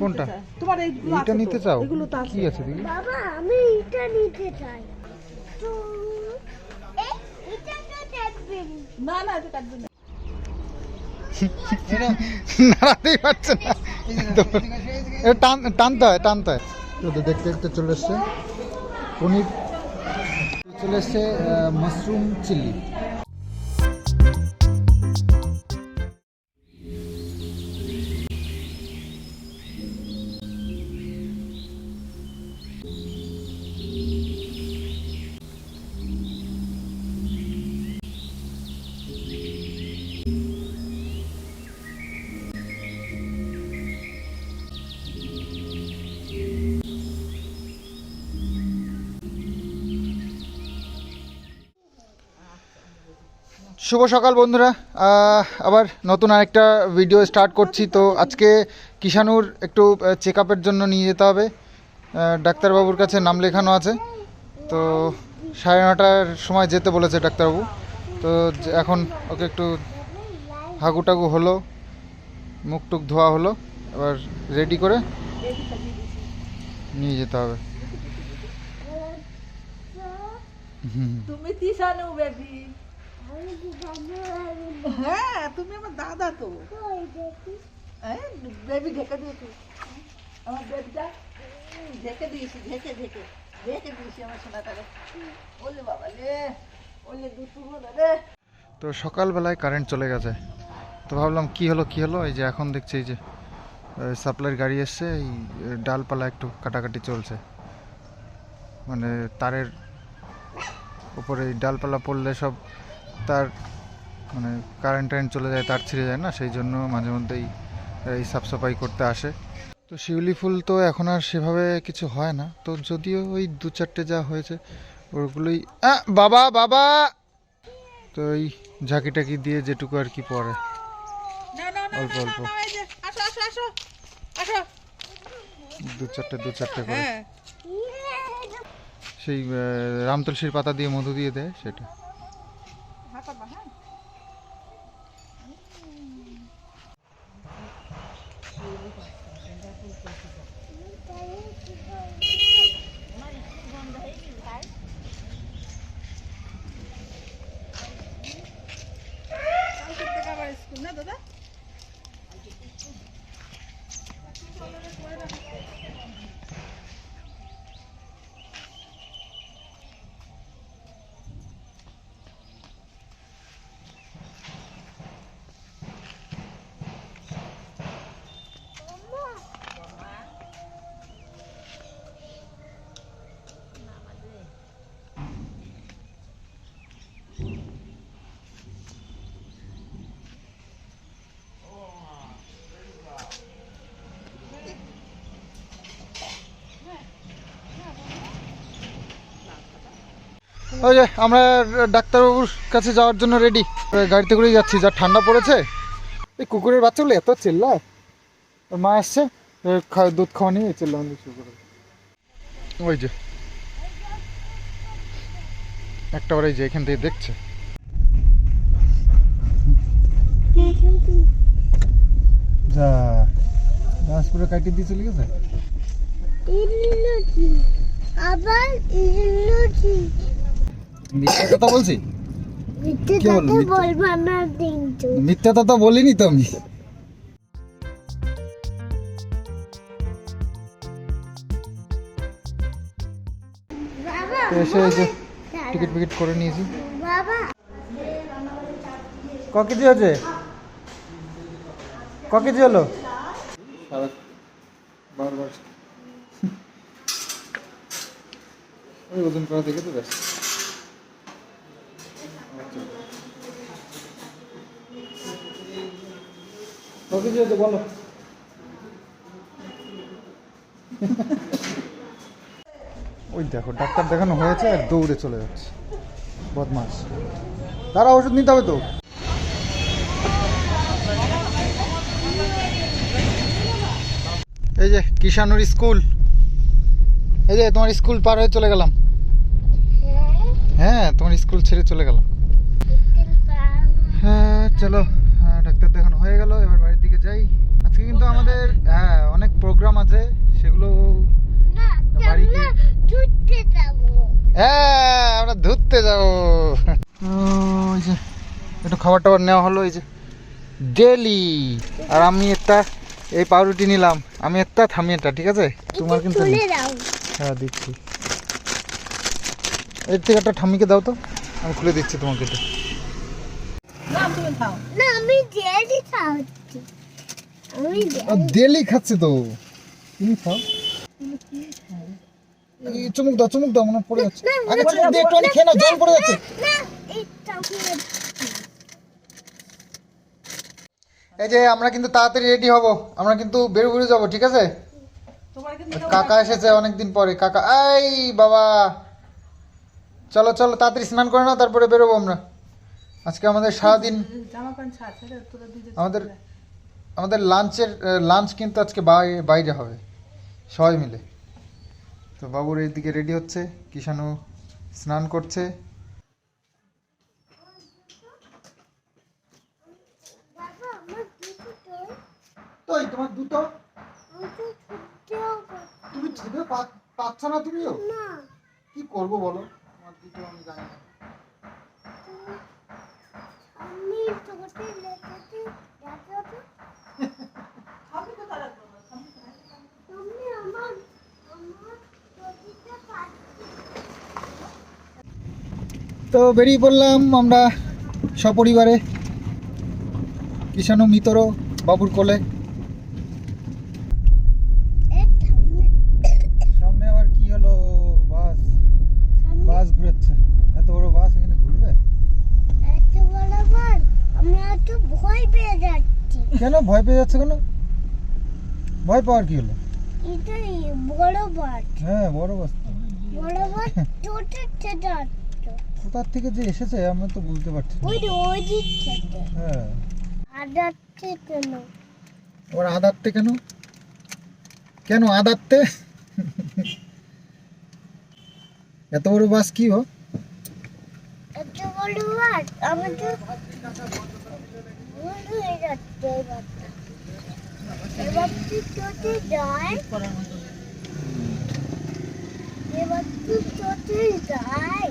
কোনটা? তোমার এইটা নিতে চাও? এগুলো তো আছে। কি আছে দেখি। বাবা আমি এটা নিতে চাই। তো এ এটা তো দেখবেন। না না এটা কাটবে না। নাড়াতেই পারছে না। টান টানতে হয় টানতে হয়। তো দেখতে দেখতে চলে এসছে। পনির চলে এসছে মাশরুম চিলি। শুভ সকাল বন্ধুরা। আবার নতুন আরেকটা ভিডিও স্টার্ট করছি। তো আজকে কিষানুর একটু চেক জন্য নিয়ে যেতে হবে। ডাক্তারবাবুর কাছে নাম লেখানো আছে। তো সাড়ে নটার সময় যেতে বলেছে ডাক্তারবাবু। তো এখন ওকে একটু হাগু টাগু হলো মুখ টুক ধোয়া হলো। এবার রেডি করে নিয়ে যেতে হবে। তুমি বেবি হ্যাঁ তুমি আমার দাদা তো। বেবি ঢেকে দিয়েছি। আমার বেবিটা ঢেকে দিয়েছি, ঢেকে ঢেকে ঢেকে দিয়েছি আমার বাবা দুটু রে। তো সকালবেলায় কারেন্ট চলে গেছে। তো ভাবলাম কি হলো কি হলো? এই যে এখন দেখছি এই যে সাপ্লাইয়ের গাড়ি এসছে এই ডালপালা একটু কাটাকাটি চলছে। মানে তারের উপরে এই ডালপালা পড়লে সব তার মানে কারেন্ট টারেন্ট চলে যায় তার ছিঁড়ে যায় না সেই জন্য মাঝে মধ্যেই এই সাফ সাফাই করতে আসে। তো শিউলি ফুল তো এখন আর সেভাবে কিছু হয় না। তো যদিও ওই দু চারটে যা হয়েছে ওগুলোই বাবা বাবা! তো এই ঝাঁকি টাকি দিয়ে যেটুকু আর কি পরে। অল্প অল্প। দু চারটে দু চারটে করে। হ্যাঁ। সেই রামতুলসীর পাতা দিয়ে মধু দিয়ে দেয় সেটা হাঁটা বা হ্যাঁ কালকে থেকে আবার স্কুল না দাদা ওই যে আমরা ডাক্তারবাবুর কাছে যাওয়ার জন্য রেডি গাড়িতে করেই যাচ্ছি যা ঠান্ডা পড়েছে। এই কুকুরের বাচ্চাগুলো এত চিল্লায়। ওর মা আসছে খা- দুধ খাওয়া নিয়ে শুরু করে ওই যে। একটা বার এই যে এখান থেকে দেখছে। যা পুরো কাটিয়ে দিয়ে চলে গেছে? আবার মিথ্যা কথা বলছি? মিথ্যে কি বলব, কথা মিথ্যে? কথা বলিনি তো আমি। এসে টিকিট ফিকিট করে নিয়েছি। বাবা। ক কেজি হয়েছে? ক কেজি হলো? বারবার ওই ওজন করা দেখে তো ব্যাস ক কেজি বলো। ওই দেখো ডাক্তার দেখানো হয়েছে আর দৌড়ে চলে যাচ্ছে। বদমাস তারা ওষুধ নিতে হবে তো। এই যে কিষানুর স্কুল। এই যে তোমার স্কুল পার হয়ে চলে গেলাম। হ্যাঁ? তোমার স্কুল ছেড়ে চলে গেলাম। হ্যাঁ চলো। প্রোগ্রাম আছে সেগুলো হ্যাঁ, আমরা একটু খাবার টাবার নেওয়া হলো এই যে ডেলি। আর আমি একটা এই পাউরুটি নিলাম আমি একটা থামি একটা ঠিক আছে? তোমার কিন্তু হ্যাঁ দিচ্ছি। এর থেকে একটা থামিকে দাও তো আমি খুলে দিচ্ছি তোমাকে এটা ডেলি খাচ্ছি তো। তুমি খাও চুমুক দাও চুমুক দাও মনে পড়ে যাচ্ছে। আগে চুমুক দিয়ে একটু খেয়ে নাও জল পড়ে যাচ্ছে। এই যে আমরা কিন্তু তাড়াতাড়ি রেডি হব আমরা কিন্তু বেরো বেরো যাব ঠিক আছে? কাকা এসেছে অনেকদিন পরে কাকা। এই বাবা! চলো চলো তাড়াতাড়ি স্নান করে নাও তারপরে বেরোবো আমরা। আজকে আমাদের সারাদিন আমাদের আমাদের লাঞ্চের লাঞ্চ কিন্তু আজকে বাই- বাইরে হবে। সবাই মিলে। তো বাবুর এইদিকে রেডি হচ্ছে কিষানু স্নান করছে। আমার তোমার দুটো? তুমি ছিপে পাচ্ছ না তুমিও? কি করব বলো? তোমার দুটো আমি জানি না আমি তোকে লেখাতে দেখো তো আমি তো তারা করব তুমি আমার আমার ছবিটা পাচ্ছি তো বেরিয়ে পড়লাম আমরা সপরিবারে কিষানু মিতরও বাবুর কোলে। সামনে আবার কি হলো? বাস। বাস ঘুরেছে। এত বড় বাস এখানে ঘুরবে? এত বড় বার আমি একটু ভয় পেয়ে যাচ্ছি কেন? ভয় পেয়ে যাচ্ছে কেন? ভয় পাওয়ার কি হলো? এটা বড় বার হ্যাঁ বড় বাস। বড় যাচ্ছে কোথার থেকে যে এসেছে আমরা তো বুঝতে পারছি ওই যে ওই থেকে হ্যাঁ। যাচ্ছে কেন? ওর কেন? কেন আদারতে এত বড় বাস কি হো এত বড় বার আমি তো এবার তুই চোটে যায়? এবার তুই চোটে যায়?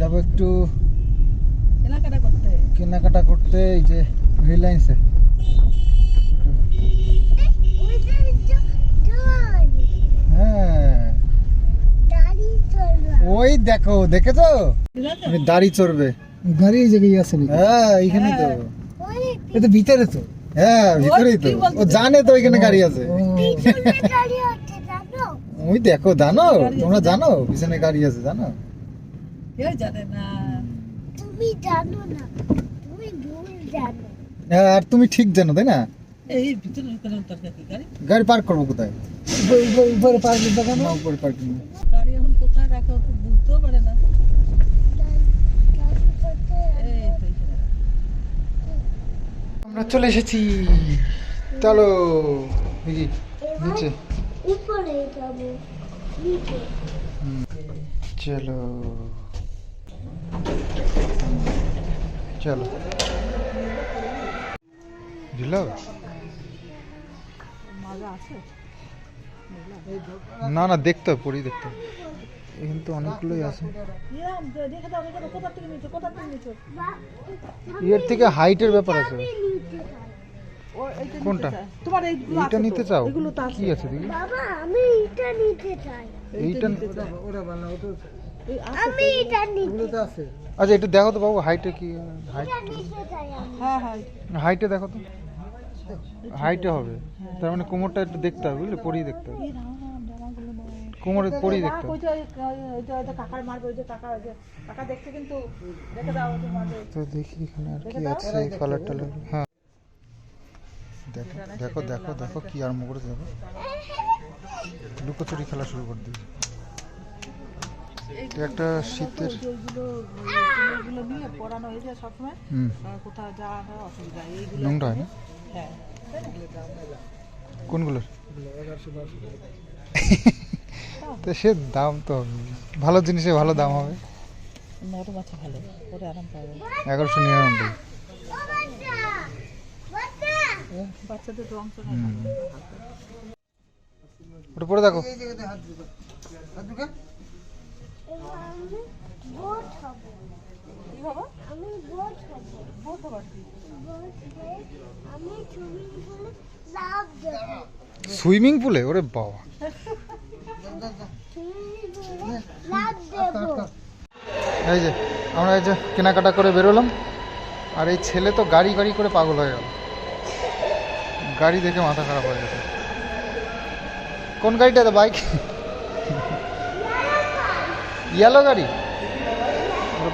যাব একটু কেনাকাটা করতে? কেনাকাটা করতে এই যে রিলায়েন্সে। হ্যাঁ। দাড়ি ওই দেখো দেখেছ? আমি দাড়ি চড়বে। গাড়ি এই জায়গায় আছে হ্যাঁ এইখানে তো। ওই এটা ভিতরে তো। হ্যাঁ ভিতরেই তো। ও জানে তো ওইখানে গাড়ি আছে। ওই দেখো জানো? তোমরা জানো? পিছনে গাড়ি আছে জানো? কেউ জানে না। তুমি জানো না তুমি ভুল জানো। হ্যাঁ আর তুমি ঠিক জানো তাই না? এই ভিতরে গাড়ি? গাড়ি পার্ক করব কোথায়? উপরে পার্কিং দোকান উপরে পার্কিং গাড়ি এখন কোথায় রাখে বুঝতেও পারে না। আমরা চলে এসেছি। চলো নিচে। উপরে যাব চলো। চলো। দিল? মাজা আছে না না দেখতে হবে পড়ি দেখতে হবে। এখানে তো অনেকগুলোই আছে। এর থেকে হাইটের ব্যাপার আছে। এইটা কোনটা? তোমার এইটা নিতে চাও? এগুলো তো আছে কি আছে দেখি। বাবা আমি এটা নিতে চাই। এইটা নিতে চায়। এই আছে আমি এটা নিতে। আচ্ছা একটু দেখো তো বাবু হাইটে কি হাইট হ্যাঁ হ্যাঁ হাইটে দেখো তো। হাইটে হবে। তার মানে কোমরটা একটু দেখতে হবে বুঝলে? পরিয়ে দেখতে হবে। কোমরে পরিয়ে দেখতে হবে। যে ওই- ওই যে ওই যে কাকার মারবে ওই যে কাকা ওই যে কাকা দেখছে কিন্তু দেখে দাও ওই যে মারবে তো দেখি এখানে আর কি আছে কালার টালার হ্যাঁ। দেখো দেখো দেখো দেখো কি আরম্ভ করে দেখো। লুকোচুরি খেলা শুরু করে দিয়েছে। একটা শীতের নোংরা হয় না? হ্যাঁ। কোনগুলোর? তো সে দাম তো ভালো জিনিসে ভালো দাম হবে। নরম আছে ভালো পরে আরাম পাবে। এগারোশো নিরানব্বই। বাচ্চাদের রং ওটা পরে দেখো। সুইমিং পুলে? ওরে বাবা। এই যে, আমরা এই যে কেনাকাটা করে বেরোলাম, আর এই ছেলে তো গাড়ি গাড়ি করে পাগল হয়ে গেল। গাড়ি দেখে মাথা খারাপ হয়ে গেছে। কোন গাড়িটাতে বাইক? ইয়েলো গাড়ি?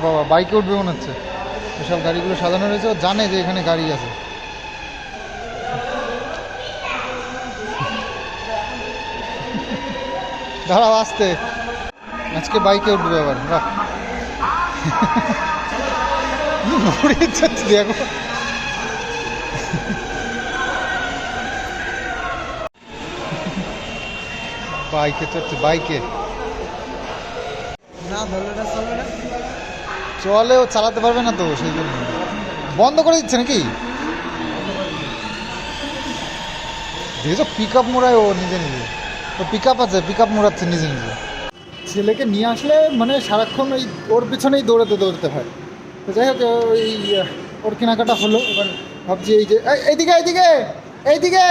বাবা বাইকে উঠবে মনে হচ্ছে। এসব গাড়িগুলো সাজানো রয়েছে, ও জানে যে এখানে গাড়ি আছে। দাঁড়াও, আসতে। আজকে বাইকে উঠবে আবার দেখো। বাইকে চড়ছে বাইকে চলে ও চালাতে পারবে না তো, সেই জন্য। বন্ধ করে দিচ্ছে নাকি? দেখেছ পিক আপ মোড়ায় ও নিজে নিজে। তো পিক আপ আছে পিক আপ মোড়াচ্ছে নিজে নিজে। ছেলেকে নিয়ে আসলে মানে সারাক্ষণ ওই ওর পিছনেই দৌড়াতে দৌড়াতে হয়। তো যাই হোক, ওই, ওর কেনাকাটা হলো, এবার ভাবছি এই যে এইদিকে এইদিকে এইদিকে!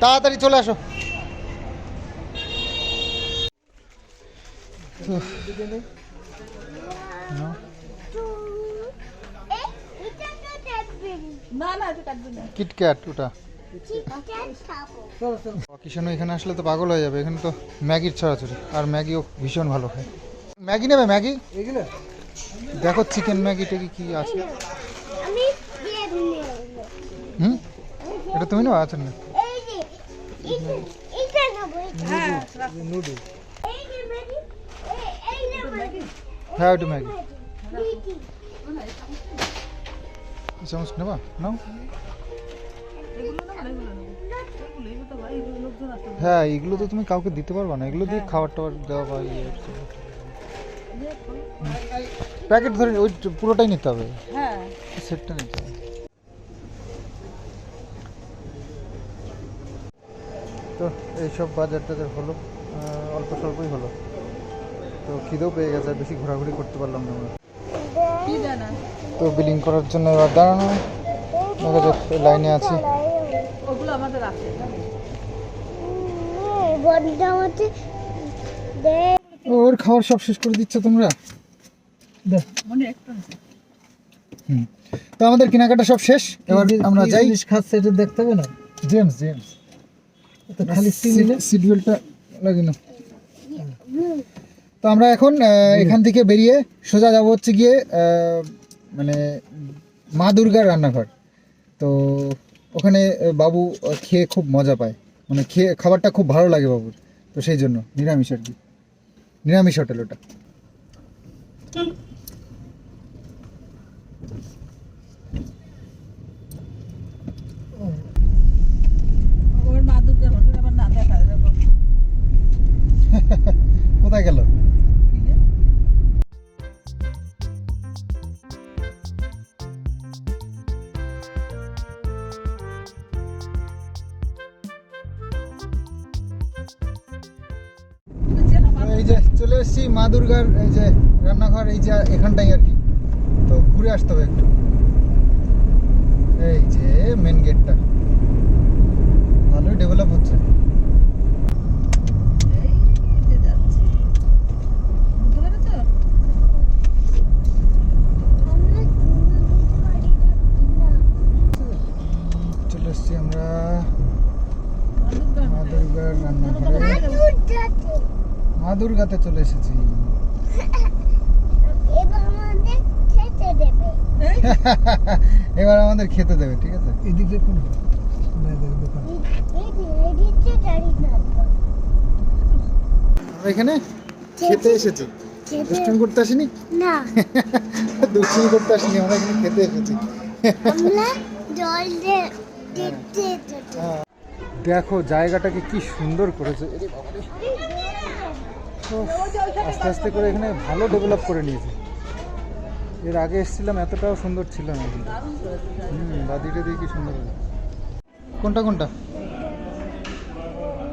তাড়াতাড়ি চলে আসো। কিটক্যাট ওটা। কিষাণ এখানে আসলে তো পাগল হয়ে যাবে এখানে তো ম্যাগির ছড়াছড়ি আর ম্যাগিও ভীষণ ভালো খায়। ম্যাগি নেবে ম্যাগি? দেখো চিকেন ম্যাগি টেগি কি আছে? আমি দিয়ে দিলে হুম? এটা তুমি নেবে আচ্ছা না এই যে এটা- এটা নেব এটা। হ্যাঁ নুডল এই যে ম্যাগি এই এই নেব হ্যাঁ ওটা ম্যাগি। চামচ নেবা? নাও। হ্যাঁ এগুলো তো তুমি কাউকে দিতে পারবা না। এগুলো দিয়ে খাবার টাবার দেওয়া বা ইয়ে প্যাকেট ধরে ওই পুরোটাই নিতে হবে। হ্যাঁ। সেটটা নিতে হবে। তো এইসব বাজার টাজার হলো অল্প স্বল্পই হলো। তো খিদেও পেয়ে গেছে আর বেশি ঘোরাঘুরি করতে পারলাম না আমরা না তো বিলিং করার জন্য এবার দাঁড়ানো দেখা যাক লাইনে আছি ওগুলো আমাদের আছে বড়টা হচ্ছে দে ওর খাবার সব শেষ করে দিচ্ছ তোমরা মনে একটু আছে। হুম তো আমাদের কেনাকাটা সব শেষ এবার আমরা যাই খাচ্ছে এটা দেখতে হবে না জেমস জেমস তো খালি সিট বেল্টটা লাগিয়ে নাও। তো আমরা এখন এখান থেকে বেরিয়ে সোজা যাব হচ্ছে গিয়ে মানে মা দুর্গার রান্নাঘর। তো ওখানে বাবু খেয়ে খুব মজা পায়। মানে খেয়ে খাবারটা খুব ভালো লাগে বাবুর। তো সেই জন্য নিরামিষ আর কি। নিরামিষ হোটেল ওটা। ওর মা দুর্গার হোটেল আবার না দেখা যাব কোথায় গেল? যে চলে এসেছি মা দুর্গার এই যে রান্নাঘর, এই যে এখানটাই আর কি। তো ঘুরে আসতে হবে একটু। এই যে মেন গেটটা ভালোই ডেভেলপ হচ্ছে। চলে এসেছি আমরা মা দুর্গার রান্নাঘরে। দুর্গাতে চলে এসেছি। এবার আমাদের খেতে দেবে। এই এবার আমাদের খেতে দেবে ঠিক আছে? এদিক দাঁড়িয়ে এখানে খেতে এসেছি। দুষ্টুমি করতে আসিনি? না। দুষ্টুমি করতে আসিনি আমরা এখানে খেতে এসেছি। এসেছি। দেখো জায়গাটাকে কি সুন্দর করেছে। আস্তে আস্তে করে এখানে ভালো ডেভেলপ করে নিয়েছে। এর আগে এসেছিলাম এতটাও সুন্দর ছিল না কিন্তু। হুম বাদিটা দিয়ে কি সুন্দর হয়েছে। কোনটা কোনটা?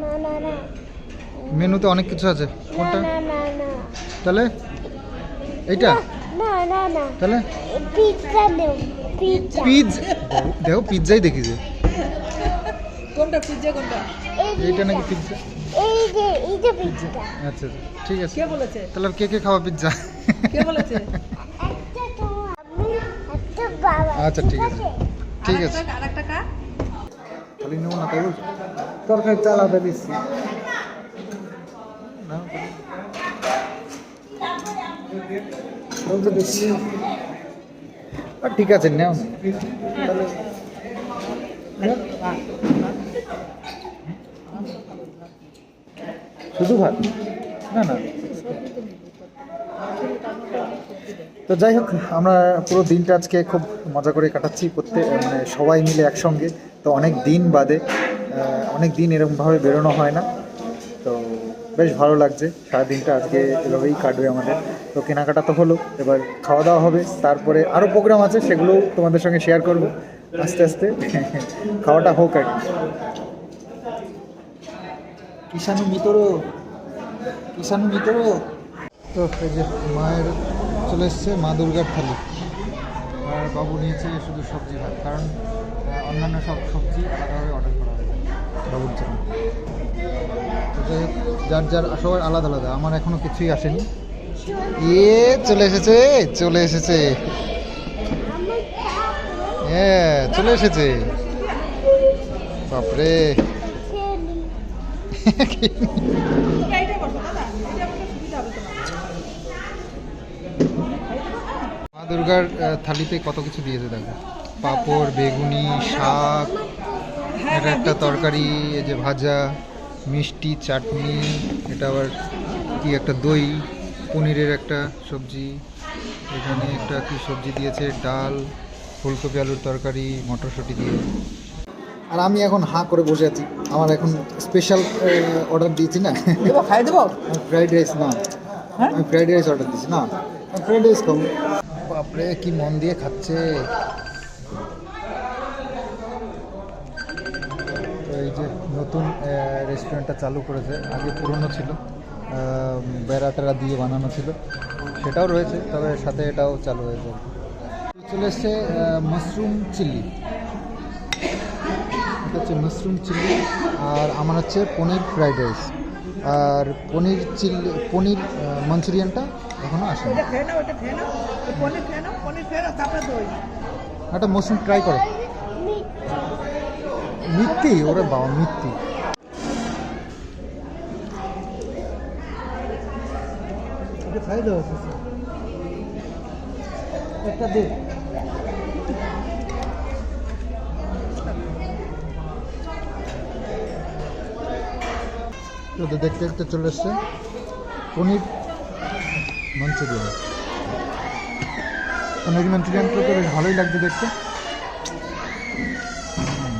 না না না। মেনুতে অনেক কিছু আছে। কোনটা? না না না তাহলে? এইটা? না না না তাহলে? পিৎজা পিজ দেখো পিৎজাই দেখি যে কোনটা? পিজ্জা কোনটা এইটা নাকি পিৎজা? এই যে এই যে পিৎজা আচ্ছা আচ্ছা ঠিক আছে। কে বলেছে? তাহলে আর কে কে খাওয়া পিৎজা কে বলেছে? একটা তো আমি একটা বাবা। আচ্ছা, ঠিক আছে। ঠিক আছে। আর একটা কার? খালি নেব না তাই বলছো তরকারি চাল আদা দিচ্ছি। ঠিক আছে নেও তাহলে নেও। শুধু ভাত? না না। তো যাই হোক, আমরা পুরো দিনটা আজকে খুব মজা করে কাটাচ্ছি প্রত্যেক মানে সবাই মিলে একসঙ্গে। তো অনেক দিন বাদে অনেক দিন এরকমভাবে বেরোনো হয় না। তো বেশ ভালো লাগছে। সারাদিনটা আজকে এভাবেই কাটবে আমাদের। তো কেনাকাটা তো হলো, এবার খাওয়া দাওয়া হবে। তারপরে আরও প্রোগ্রাম আছে, সেগুলোও তোমাদের সঙ্গে শেয়ার করব আস্তে আস্তে। খাওয়াটা হোক আর কিষাণু মিতর। কিষাণু মিতর। তো এই যে মায়ের চলে এসছে মা দুর্গার থালি। আর বাবু নিয়েছে শুধু সবজি ভাত কারণ অন্যান্য সব সবজি আলাদাভাবে অর্ডার করা হয়েছে বাবুর জন্য। যার যার সবার আলাদা আলাদা আমার এখনও কিছুই আসেনি। এ চলে এসেছে চলে এসেছে। হ্যাঁ চলে এসেছে। বাপরে এইটা বসো দাদা এটা বসে সুবিধা হবে তোমার মা দুর্গার থালিতে কত কিছু দিয়েছে দেখো? পাঁপড় বেগুনি শাক এটা একটা তরকারি এই যে ভাজা মিষ্টি চাটনি এটা আবার কি একটা দই পনিরের একটা সবজি এখানে একটা কি সবজি দিয়েছে? ডাল ফুলকপি আলুর তরকারি মটরশুঁটি দিয়ে। আর আমি এখন হাঁ করে বসে আছি। আমার এখন স্পেশাল অর্ডার দিয়েছি না। খাই দেবো? ফ্রাইড রাইস না। হ্যাঁ? আমি ফ্রাইড রাইস অর্ডার দিয়েছি না। ফ্রাইড রাইস খাব। বাপরে কি মন দিয়ে খাচ্ছে। এই যে নতুন রেস্টুরেন্টটা চালু করেছে আগে পুরনো ছিল। আহ, বেড়া টেরা দিয়ে বানানো ছিল। সেটাও রয়েছে তবে সাথে এটাও চালু হয়েছে। চলে এসছে মাশরুম চিল্লি এটা হচ্ছে মাশরুম চিলি আর আমার হচ্ছে পনির ফ্রাইড রাইস। আর পনির চিলি পনির মাঞ্চুরিয়ানটা এখনও দই। একটা মশরুম ট্রাই করো। মিথ্যি ওরে বাবা দাও একটা দে। তো দেখতে দেখতে চলে এসছে। পনির মাঞ্চুরিয়ান। পনির মাঞ্চুরিয়ানটা তো বেশ ভালোই লাগছে দেখতে হুম।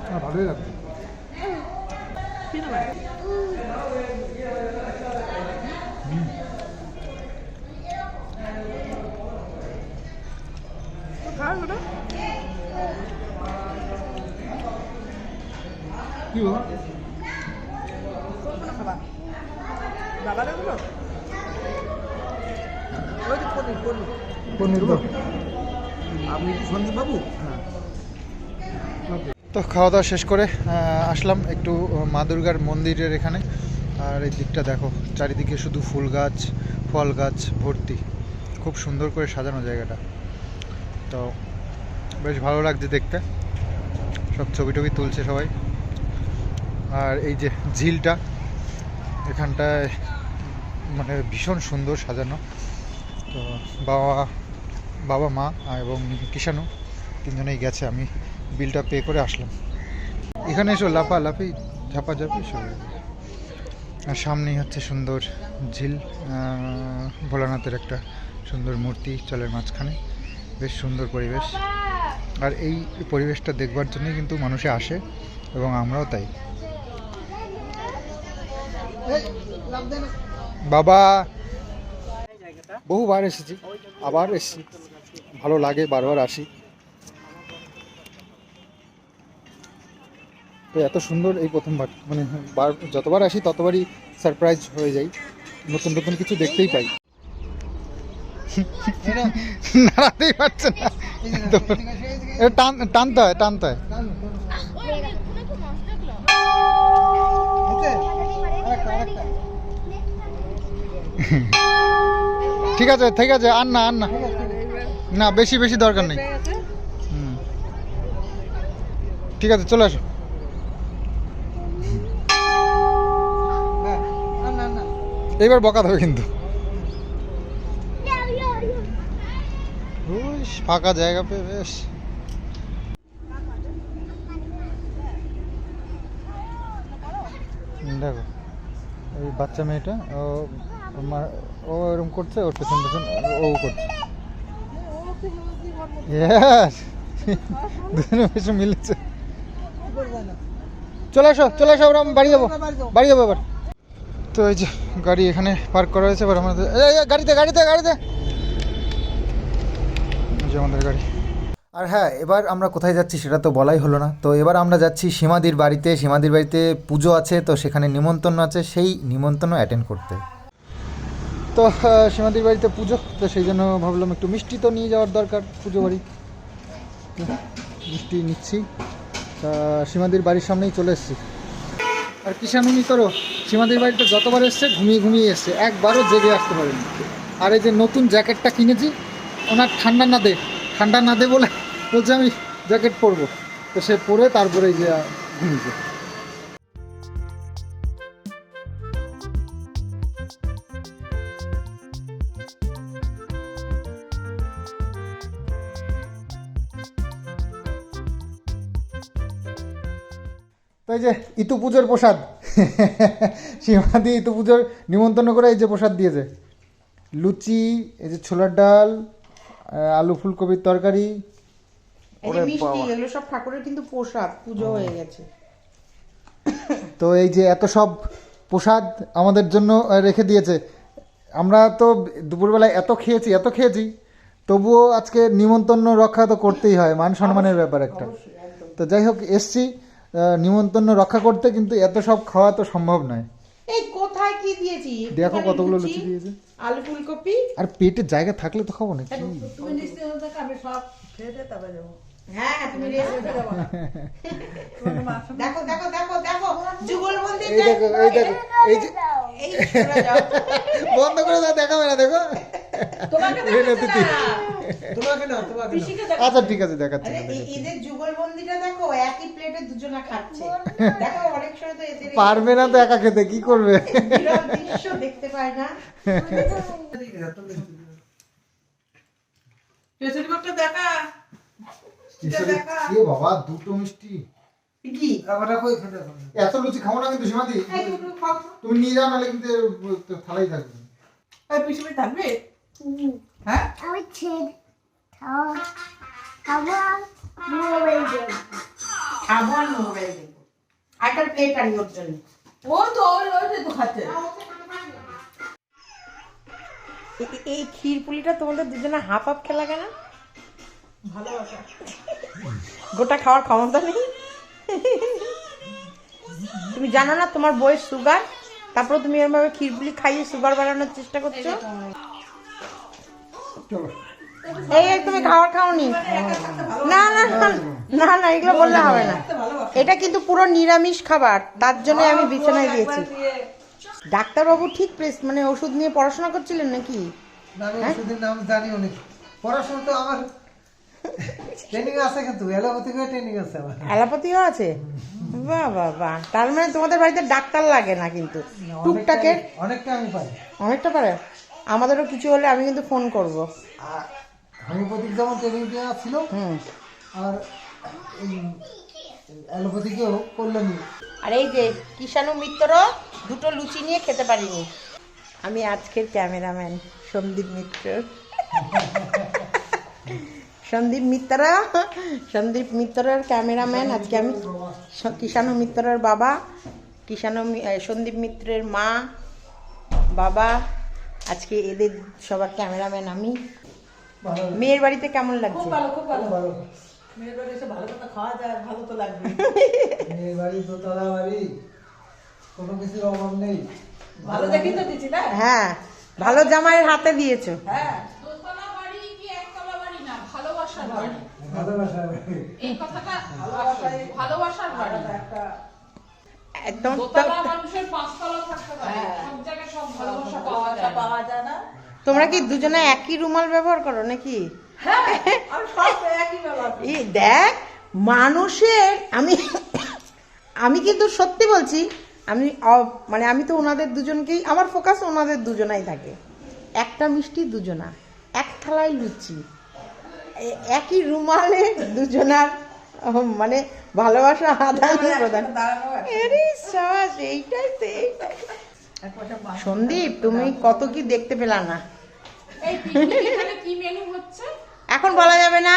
হ্যাঁ, ভালোই লাগছে কি নেবে খাও ওটা কি বলো কোনগুলো খাবা বাবার এগুলো ওই যে পনির পনির পনির দাও তো খাওয়া দাওয়া শেষ করে আসলাম একটু মা দুর্গার মন্দিরের এখানে। আর এই দিকটা দেখো, চারিদিকে শুধু ফুল গাছ, ফল গাছ ভর্তি। খুব সুন্দর করে সাজানো জায়গাটা। তো বেশ ভালো লাগছে দেখতে। সব ছবি টবি তুলছে সবাই। আর এই যে ঝিলটা, এখানটায় মানে ভীষণ সুন্দর সাজানো। তো বাবা বাবা মা এবং কিষানু তিনজনেই গেছে, আমি বিলটা পে করে আসলাম। এখানে এসো লাফা লাফি ঝাপাঝাপি সব। আর সামনেই হচ্ছে সুন্দর ঝিল ভোলানাথের একটা সুন্দর মূর্তি জলের মাঝখানে। বেশ সুন্দর পরিবেশ। আর এই পরিবেশটা দেখবার জন্যই কিন্তু মানুষে আসে, এবং আমরাও তাই। বাবা বহুবার এসেছি আবার এসেছি। ভালো লাগে বারবার আসি। তো এত সুন্দর এই প্রথমবার মানে বার যতবার আসি ততবারই সারপ্রাইজ হয়ে যাই। নতুন নতুন কিছু দেখতেই পাই। নাড়াতেই পারছে না। টান টানতে হয়। টানতে হয়। ঠিক আছে ঠিক আছে আর না আর না। না, বেশি বেশি দরকার নেই। ঠিক আছে, চলে আসো। এইবার বকা দেবে কিন্তু। ফাঁকা জায়গা পেয়ে বেশ। দেখো, এই বাচ্চা মেয়েটা, ও ও এরকম করছে, ওর পেছন পেছন ও করছে। চলে আসো চলে আসো বাড়ি যাব বাড়ি যাব এবার। তো যে গাড়ি এখানে পার্ক করা হয়েছে, এবার গাড়িতে গাড়িতে গাড়িতে। আমাদের গাড়ি। আর হ্যাঁ এবার আমরা কোথায় যাচ্ছি সেটা তো বলাই হলো না। তো এবার আমরা যাচ্ছি সীমাদির বাড়িতে সীমাদির বাড়িতে পুজো আছে, তো সেখানে নিমন্ত্রণ আছে, সেই নিমন্ত্রণ অ্যাটেন্ড করতে। তো সীমাদির বাড়িতে পুজো, তো সেই জন্য ভাবলাম একটু মিষ্টি তো নিয়ে যাওয়ার দরকার পুজো বাড়ি। মিষ্টি নিচ্ছি। তা সীমাদির বাড়ির সামনেই চলে এসেছি। আর কিষানুনি করো সীমাদির বাড়িতে যতবার এসছে, ঘুমিয়ে ঘুমিয়ে এসছে। একবারও জেগে আসতে পারেনি। আর এই যে নতুন জ্যাকেটটা কিনেছি, ওনার ঠান্ডা না দে, ঠান্ডা না দে বলে বলছে আমি জ্যাকেট পরবো। তো সে পরে তারপরে যে ঘুমিয়েছে তো এই যে ইতু পুজোর প্রসাদ। সীমাদি ইতু পুজোর নিমন্ত্রণ করে এই যে প্রসাদ দিয়েছে। লুচি এই যে ছোলার ডাল আলু ফুলকপির তরকারি। এগুলো সব ঠাকুরের কিন্তু প্রসাদ পুজো হয়ে গেছে। তো এই যে এত সব প্রসাদ আমাদের জন্য রেখে দিয়েছে। আমরা তো দুপুরবেলায় এত খেয়েছি এত খেয়েছি। তবুও আজকে নিমন্ত্রণ রক্ষা তো করতেই হয় মান সম্মানের ব্যাপার একটা। তো যাই হোক এসছি। নিমন্ত্রণ রক্ষা করতে কিন্তু এত সব খাওয়া তো সম্ভব নয়। এই কোথায় কি দিয়েছি? দেখো কতগুলো লুচি দিয়েছে। আলু ফুলকপি। আর পেটে জায়গা থাকলে তো খাব না কি? তুমি নিশ্চিত থাকো, আমি সব খেয়ে দিয়ে তারপরে যাব। হ্যাঁ হ্যাঁ? দেখো দেখো দেখো দেখো যুগলবন্দি এই দেখো এই দেখো এই যে এই সরে যাও। বন্ধ করে দাও দেখাবে না দেখো। আচ্ছা ঠিক আছে দেখাচ্ছি আরে দেখাচ্ছি। এ- এদের যুগলবন্দিটা দেখো একই প্লেটে দুজনা খাচ্ছে। দেখো অনেক সময় তো এদের পারবে না তো একা খেতে কি করবে? দৃশ্য দেখতে পায় না। দেখা। এ বাবা দুটো মিষ্টি। কি? এত লুচি খাব না কিন্তু সীমাদি। তুমি নিয়ে যাও নাহলে কিন্তু থালাই থাকবে। এই পিছনে থাকবে? হ্যাঁ? আমি ছেড়ে খাবার মোবাইল দেব। খাব আর মোবাইল একটা প্লেট আনি ওর জন্য। ও তো ওই ওইটাই তো খাচ্ছে। এই ক্ষীর পুলিটা তোমাদের দুজনে হাফ হাফ খেলা কেন? গোটা খাওয়ার ক্ষমতা নেই। তুমি জানো না তোমার বইয়ের সুগার? তারপরে তুমি এরভাবে ক্ষীর পুলি খাইয়ে সুগার বাড়ানোর চেষ্টা করছ? এই তুমি খাবার খাওনি। না না না, না এগুলো বললে হবে না। এটা কিন্তু পুরো নিরামিষ খাবার। তার জন্য আমি বিছানায় দিয়েছি। ডাক্তারবাবু ঠিক প্রেস মানে ওষুধ নিয়ে পড়াশোনা করছিলেন নাকি? ওষুধের নাম জানি অনেক পড়াশোনা তো আমার ট্রেনিং আছে কিন্তু এলোপ্যাথি করে ট্রেনিং আছে আমার। অ্যালোপ্যাথিও আছে? বাহ বাহ বাহ। তার মানে তোমাদের বাড়িতে ডাক্তার লাগে না কিন্তু? টুকটাকের অনেকটা আমি অনেকটা পারে? আমাদেরও কিছু হলে আমি কিন্তু ফোন করব। আ- হোমিওপ্যাথিক যেমন ট্রেনিং দেওয়া ছিল আর এই অ্যালোপ্যাথিকেও আর এই যে কিষাণু মিত্র দুটো লুচি নিয়ে খেতে পারিনি। আমি আজকের ক্যামেরাম্যান সন্দীপ মিত্র। সন্দীপ মিত্র সন্দীপ মিত্রের ক্যামেরাম্যান। আজকে আমি কিষাণু মিত্রের বাবা কিষাণু মি- সন্দীপ মিত্রের মা বাবা। আজকে এদের সবার ক্যামেরাম্যান আমি। মেয়ের বাড়িতে কেমন লাগছে? ভালো খুব ভালো। ভালো। মেয়ের বাড়ি এসে ভালো কথা খাওয়া যায় ভালো তো লাগবে। মেয়ের বাড়ি দোতলা বাড়ি। কোনো কিছুর অভাব নেই। ভালো দেখেই তো দিচ্ছি না? হ্যাঁ ভালো জামাইয়ের হাতে দিয়েছ। হ্যাঁ দোতলা বাড়ি কি একতলা বাড়ি না ভালোবাসার এই কথাটা ভালোবাসার বাড়ি। একটা একদম মানুষের পাঁচতলা থাকতে পারে সব জায়গায় সব ভালোবাসা পাওয়া যায় পাওয়া যায়। না। তোমরা কি দুজনে একই রুমাল ব্যবহার করো নাকি? হ্যাঁ আর সব একই ব্যাপার এই দেখ মানুষের আমি আমি কিন্তু সত্যি বলছি আমি মানে আমি তো ওনাদের দুজনকেই আমার ফোকাস ওনাদের দুজনাই থাকে। একটা মিষ্টি দুজনা এক থালায় লুচি। একই রুমালে দুজনার মানে ভালোবাসা আদান প্রদান। এইটাই তো এইটাই। সন্দীপ তুমি কত কি দেখতে পেলা না? এখানে কি মেনু হচ্ছে? এখন বলা যাবে না।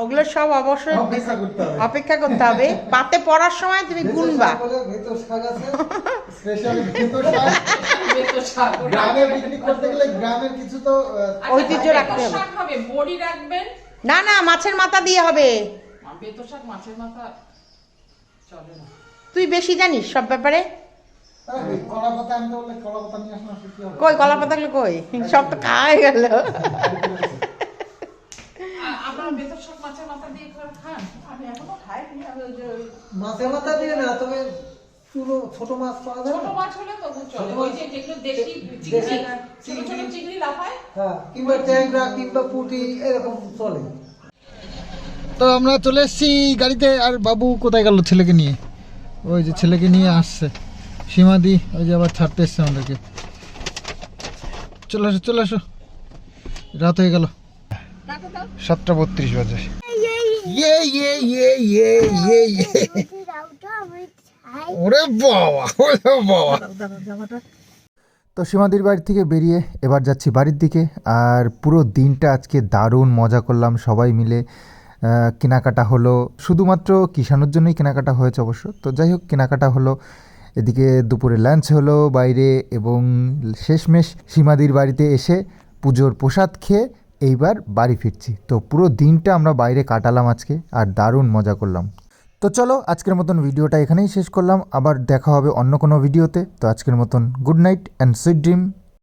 ওগুলো সব অবশ্যই অপেক্ষা করতে হবে। অপেক্ষা করতে হবে। পাতে পড়ার সময় তুমি গুনবা। গ্রামে পিকনিক করতে গেলে গ্রামের কিছু তো আচ্ছা, ঐতিহ্য রাখতে হবে। হবে বড়ি রাখবেন? না না মাছের মাথা দিয়ে হবে। বেতো শাক মাছের মাথা চলে না। তুই বেশি জানিস সব ব্যাপারে? আরে, কলা পাতা কই কই? সব তো খাওয়া গেল। আর আপনারা বেতো শাক মাছের মাথা দিয়ে করে খান। আমি এখনও খাইনি আমি ওই যে ওই মাছের মাথা দিয়ে না তবে ছোট মাছ পাওয়া যায় ছোট মাছ হলে তবু চলে। ওই যে যেগুলো দেশি দেশি চিংড়ি ছোট ছোট চিংড়ি। লাফায়। হ্যাঁ কিংবা ট্যাংরা কিংবা পুঁটি এরকম চলে। তো আমরা চলে এসেছি গাড়িতে। আর বাবু কোথায় গেল ছেলেকে নিয়ে? ওই যে ছেলেকে নিয়ে আসছে। সীমাদি ওই যে আবার ছাড়তে এসছে আমাদেরকে। চলে আসো চলে আসো। রাত হয়ে গেল। সাতটা বত্রিশ বাজে। ইয়ে ইয়ে ইয়ে ইয়ে ইয়ে। ইয়ে ওরে বাবা ওরে বাবা। তো সীমাদির বাড়ি থেকে বেরিয়ে এবার যাচ্ছি বাড়ির দিকে আর পুরো দিনটা আজকে দারুণ মজা করলাম সবাই মিলে। কেনাকাটা হলো শুধুমাত্র কিষানোর জন্যই কেনাকাটা হয়েছে অবশ্য। তো যাই হোক কেনাকাটা হলো এদিকে দুপুরে লাঞ্চ হলো বাইরে এবং শেষমেশ সীমাদির বাড়িতে এসে পুজোর প্রসাদ খেয়ে এইবার বাড়ি ফিরছি। তো পুরো দিনটা আমরা বাইরে কাটালাম আজকে আর দারুণ মজা করলাম। তো চলো আজকের মতন ভিডিওটা এখানেই শেষ করলাম। আবার দেখা হবে অন্য কোনো ভিডিওতে। তো আজকের মতন good night and sweet dream.